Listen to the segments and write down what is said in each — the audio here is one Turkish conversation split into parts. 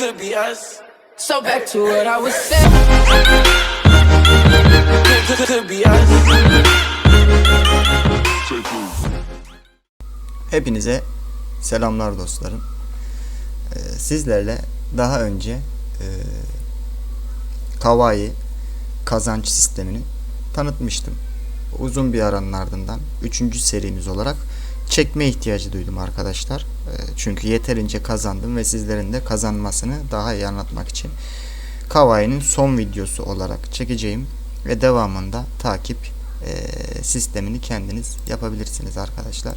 could be us. So back to what I was saying. Could, could, could be us. Hepinize selamlar dostlarım. Ee, sizlerle daha önce e, Kawaii kazanç sistemini tanıtmıştım. Uzun bir aranın ardından 3. serimiz olarak çekme ihtiyacı duydum arkadaşlar. Ee, çünkü yeterince kazandım ve sizlerin de kazanmasını daha iyi anlatmak için Kawaii'nin son videosu olarak çekeceğim ve devamında takip e, sistemini kendiniz yapabilirsiniz arkadaşlar.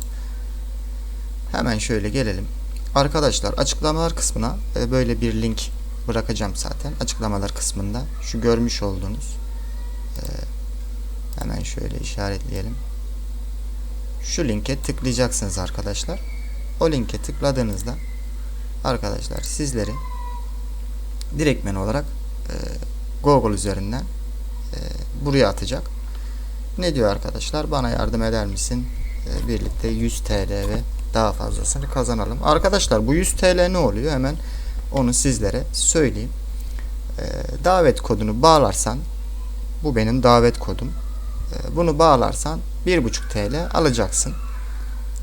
Hemen şöyle gelelim. Arkadaşlar açıklamalar kısmına e, böyle bir link bırakacağım zaten. Açıklamalar kısmında şu görmüş olduğunuz e, hemen şöyle işaretleyelim. Şu linke tıklayacaksınız arkadaşlar. O linke tıkladığınızda arkadaşlar sizleri direktmen olarak e, Google üzerinden e, buraya atacak. Ne diyor arkadaşlar? Bana yardım eder misin? E, birlikte 100 TL ve daha fazlasını kazanalım. Arkadaşlar bu 100 TL ne oluyor? Hemen onu sizlere söyleyeyim. E, davet kodunu bağlarsan bu benim davet kodum. E, bunu bağlarsan 1,5 TL alacaksın.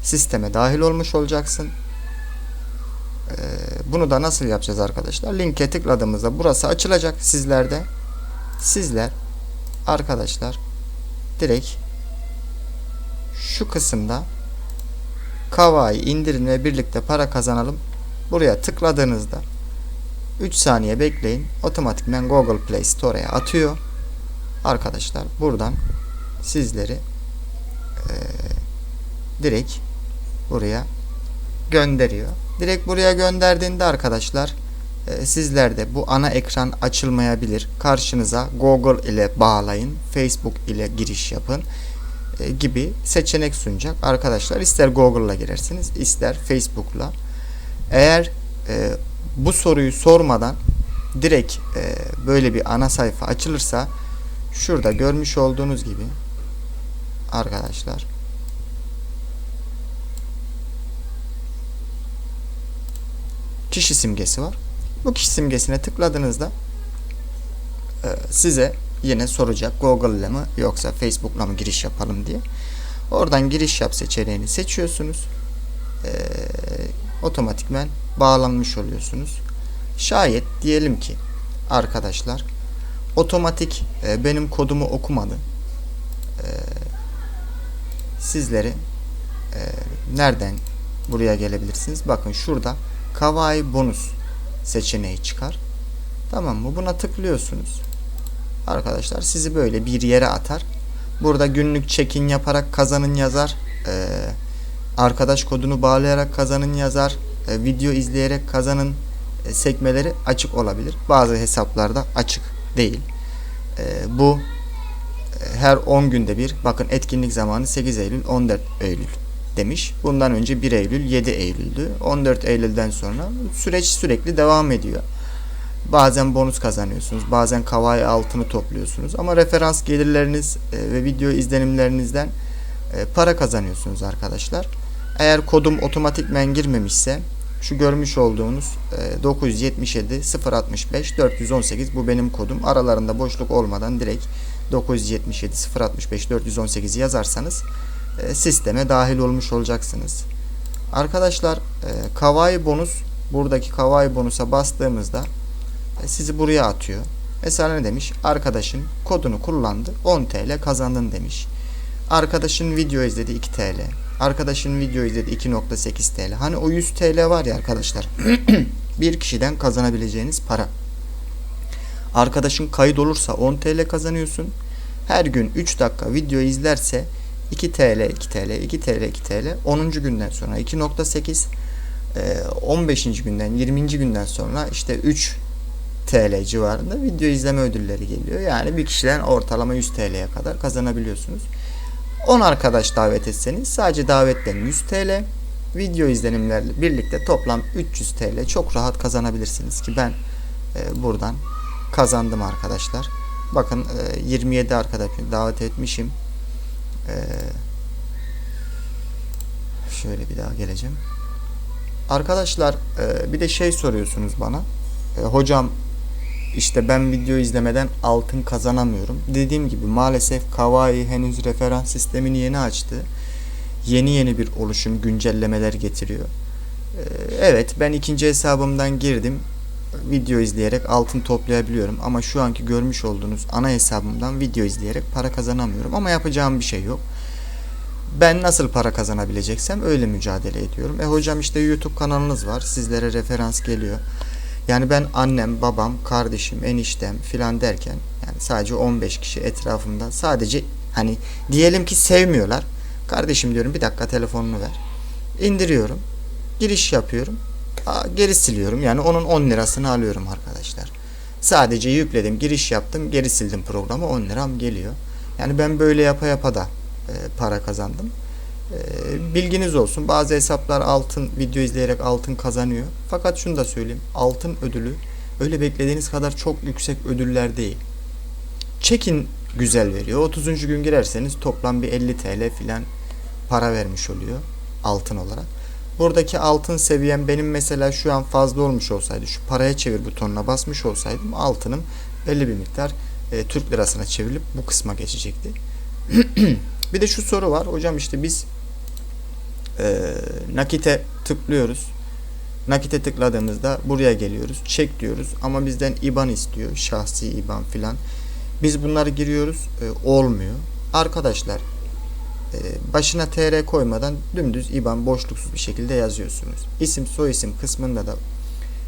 Sisteme dahil olmuş olacaksın. E, bunu da nasıl yapacağız arkadaşlar? Linke tıkladığımızda burası açılacak sizlerde. Sizler arkadaşlar direkt şu kısımda Kawaii indirin ve birlikte para kazanalım. Buraya tıkladığınızda 3 saniye bekleyin. Otomatikmen Google Play Store'ya atıyor. Arkadaşlar buradan sizleri eee, direkt buraya gönderiyor. Direkt buraya gönderdiğinde arkadaşlar e, sizler de bu ana ekran açılmayabilir. Karşınıza Google ile bağlayın, Facebook ile giriş yapın e, gibi seçenek sunacak. Arkadaşlar ister Google'la girersiniz, ister Facebook'la. Eğer e, bu soruyu sormadan direkt e, böyle bir ana sayfa açılırsa şurada görmüş olduğunuz gibi arkadaşlar kişi simgesi var. Bu kişi simgesine tıkladığınızda e, size yine soracak Google ile mi yoksa Facebook'la mı giriş yapalım diye. Oradan giriş yap seçeneğini seçiyorsunuz. E, otomatikmen bağlanmış oluyorsunuz. Şayet diyelim ki arkadaşlar otomatik e, benim kodumu okumadı. Sizleri e, nereden buraya gelebilirsiniz? Bakın şurada Kawaii bonus seçeneği çıkar. Tamam mı? Buna tıklıyorsunuz. Arkadaşlar sizi böyle bir yere atar. Burada günlük check-in yaparak kazanın yazar. Ee, arkadaş kodunu bağlayarak kazanın yazar. Ee, video izleyerek kazanın e, sekmeleri açık olabilir. Bazı hesaplarda açık değil. Ee, bu her 10 günde bir bakın etkinlik zamanı 8 Eylül 14 Eylül demiş. Bundan önce 1 Eylül 7 Eylül'dü. 14 Eylül'den sonra süreç sürekli devam ediyor. Bazen bonus kazanıyorsunuz. Bazen Kawaii altını topluyorsunuz. Ama referans gelirleriniz e, ve video izlenimlerinden e, para kazanıyorsunuz arkadaşlar. Eğer kodum otomatikmen girmemişse şu görmüş olduğunuz e, 977 065 418 bu benim kodum. Aralarında boşluk olmadan direkt 977 065 418 yazarsanız e, sisteme dahil olmuş olacaksınız. Arkadaşlar e, Kawaii bonus buradaki Kawaii bonusa bastığımızda e, sizi buraya atıyor. Mesela ne demiş? Arkadaşın kodunu kullandı 10 TL kazandın demiş. Arkadaşın video izledi 2 TL. Arkadaşın video izledi 2.8 TL. Hani o 100 TL var ya arkadaşlar. bir kişiden kazanabileceğiniz para. Arkadaşın kayıt olursa 10 TL kazanıyorsun. Her gün 3 dakika video izlerse 2 TL 2 TL 2 TL 2 TL 10. günden sonra 2.8 15. günden 20. günden sonra işte 3 TL civarında video izleme ödülleri geliyor. Yani bir kişiden ortalama 100 TL'ye kadar kazanabiliyorsunuz. 10 arkadaş davet etseniz sadece davetten 100 TL video izlenimlerle birlikte toplam 300 TL çok rahat kazanabilirsiniz ki ben e, buradan kazandım arkadaşlar. Bakın e, 27 arkadaş davet etmişim. E, şöyle bir daha geleceğim. Arkadaşlar e, bir de şey soruyorsunuz bana. E, hocam işte ben video izlemeden altın kazanamıyorum. Dediğim gibi maalesef Kawaii henüz referans sistemini yeni açtı. Yeni yeni bir oluşum güncellemeler getiriyor. E, evet ben ikinci hesabımdan girdim. Video izleyerek altın toplayabiliyorum ama şu anki görmüş olduğunuz ana hesabımdan video izleyerek para kazanamıyorum ama yapacağım bir şey yok. Ben nasıl para kazanabileceksem öyle mücadele ediyorum. E hocam işte YouTube kanalınız var. Sizlere referans geliyor. Yani ben annem, babam, kardeşim, eniştem filan derken yani sadece 15 kişi etrafımda sadece hani diyelim ki sevmiyorlar. Kardeşim diyorum bir dakika telefonunu ver. İndiriyorum. Giriş yapıyorum. Geri siliyorum. Yani onun 10 lirasını alıyorum arkadaşlar. Sadece yükledim, giriş yaptım, geri sildim programı 10 liram geliyor. Yani ben böyle yapa yapa da e, para kazandım. E, bilginiz olsun. Bazı hesaplar altın video izleyerek altın kazanıyor. Fakat şunu da söyleyeyim. Altın ödülü öyle beklediğiniz kadar çok yüksek ödüller değil. Çekin güzel veriyor. 30. gün girerseniz toplam bir 50 TL filan para vermiş oluyor altın olarak. Buradaki altın seviyem benim mesela şu an fazla olmuş olsaydı şu paraya çevir butonuna basmış olsaydım altınım belli bir miktar e, Türk lirasına çevrilip bu kısma geçecekti. bir de şu soru var. Hocam işte biz e, nakite tıklıyoruz. Nakite tıkladığımızda buraya geliyoruz. Çek diyoruz ama bizden IBAN istiyor. Şahsi IBAN filan. Biz bunları giriyoruz. e, olmuyor. Arkadaşlar başına TR koymadan dümdüz IBAN boşluksuz bir şekilde yazıyorsunuz. İsim soyisim kısmında da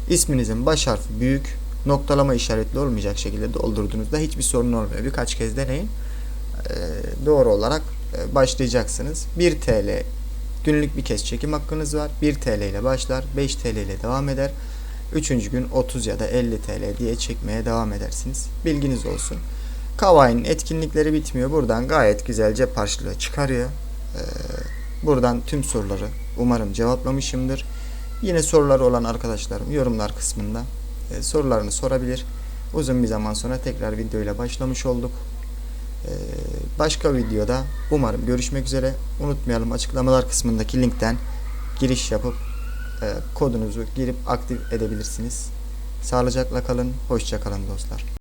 isminizin baş harfi büyük noktalama işaretli olmayacak şekilde doldurduğunuzda hiçbir sorun olmuyor. Birkaç kez deneyin. E, doğru olarak e, başlayacaksınız. 1 TL günlük bir kez çekim hakkınız var. 1 TL ile başlar, 5 TL ile devam eder. Üçüncü gün 30 ya da 50 TL diye çekmeye devam edersiniz. Bilginiz olsun. Kawaii'nin etkinlikleri bitmiyor. Buradan gayet güzel cep çıkarıyor. Ee, buradan tüm soruları umarım cevaplamışımdır. Yine soruları olan arkadaşlarım yorumlar kısmında e, sorularını sorabilir. Uzun bir zaman sonra tekrar videoyla başlamış olduk. Ee, başka videoda umarım görüşmek üzere. Unutmayalım açıklamalar kısmındaki linkten giriş yapıp e, kodunuzu girip aktif edebilirsiniz. Sağlıcakla kalın, hoşça kalın dostlar.